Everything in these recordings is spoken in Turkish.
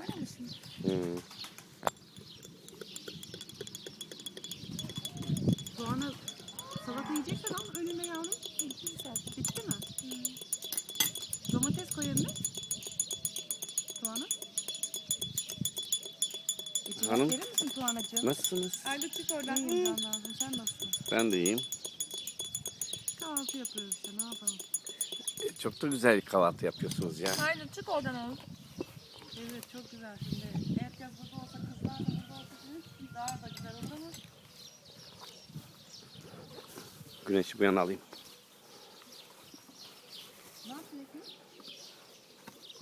Kamera mısın? Hmm. Soğanı salata yiyeceksen al önüne yavrum. Bitti zaten. Bitti mi? Domates koy önüne. Soğanı. İçine Hanım. verir misin soğanacığım? Nasılsınız? Ayda çık oradan. Can lazım. Sen nasılsın? Ben de iyiyim. Kahvaltı yapıyoruz işte ne yapalım. E, Çok da güzel kahvaltı yapıyorsunuz ya. Haydi çık oradan oğlum. Evet çok güzel şimdi. Herkes burada olsa kızlar da burada olsa daha da güzel olur mu? Güneşi bu yana alayım. Ne yapıyorsun?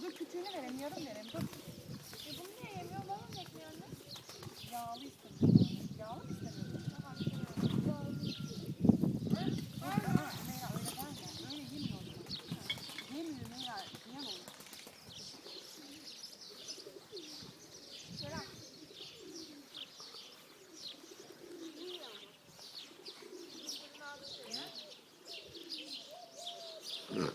Dur küçüğünü vereyim, yarım vereyim. Dur. Hmm